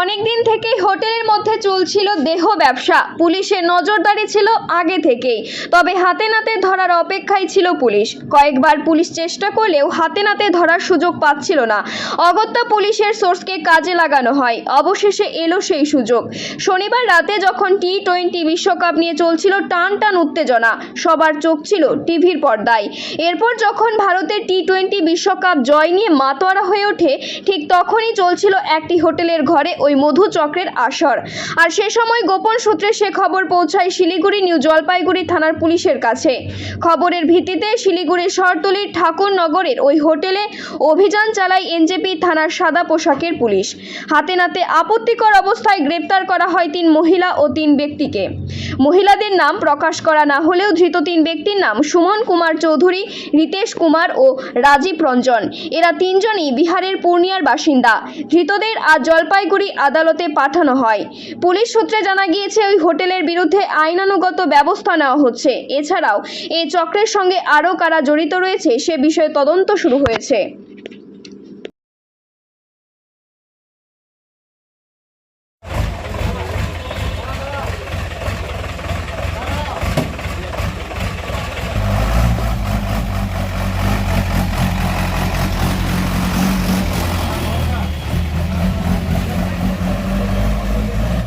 অনেকদিন থেকেই হোটেলের মধ্যে চলছিল দেহ ব্যবসা। পুলিশের নজরদারি ছিল আগে থেকেই। তবে হাতে নাতে ধরার অপেক্ষায় ছিল পুলিশ। কয়েকবার পুলিশ চেষ্টা করলেও হাতে নাতে ধরার সুযোগ পাচ্ছিল না। অগত্যা পুলিশের সোর্সকে কাজে লাগানো হয়। অবশেষে এলো সেই সুযোগ। শনিবার রাতে যখন টি টোয়েন্টি বিশ্বকাপ নিয়ে চলছিল টান টান উত্তেজনা, সবার চোখ ছিল টিভির পর্দায়। এরপর যখন ভারতের টি টোয়েন্টি বিশ্বকাপ জয় নিয়ে মাতোয়ারা হয়ে ওঠে, ঠিক তখনই চলছিল একটি হোটেলের ঘরে। ওই মধু চক্রের আসর। আর সে সময় গোপন সূত্রে সে খবর পৌঁছায় শিলিগুড়ি, নিউ জলপাইগুড়ি থানার পুলিশের কাছে। খবরের ভিত্তিতে শিলিগুড়ির শহরতলির ঠাকুরনগরের ওই হোটেলে অভিযান চালায় এনজেপি থানার সাদা পোশাকের পুলিশ। হাতে নাতে আপত্তিকর অবস্থায় গ্রেপ্তার করা হয় তিন মহিলা ও তিন ব্যক্তিকে। মহিলাদের নাম প্রকাশ করা না হলেও ধৃত তিন ব্যক্তির নাম সুমন কুমার চৌধুরী, রিতেশ কুমার ও রাজীব রঞ্জন। এরা তিনজনই বিহারের পূর্ণিয়ার বাসিন্দা। ধৃতদের আজ জলপাইগুড়ি আদালতে পাঠানো হয়। পুলিশ সূত্রে জানা গিয়েছে, ওই হোটেলের বিরুদ্ধে আইনানুগত ব্যবস্থা নেওয়া হচ্ছে। এছাড়াও, এই চক্রের সঙ্গে আরও কারা জড়িত রয়েছে, সে বিষয়ে তদন্ত শুরু হয়েছে।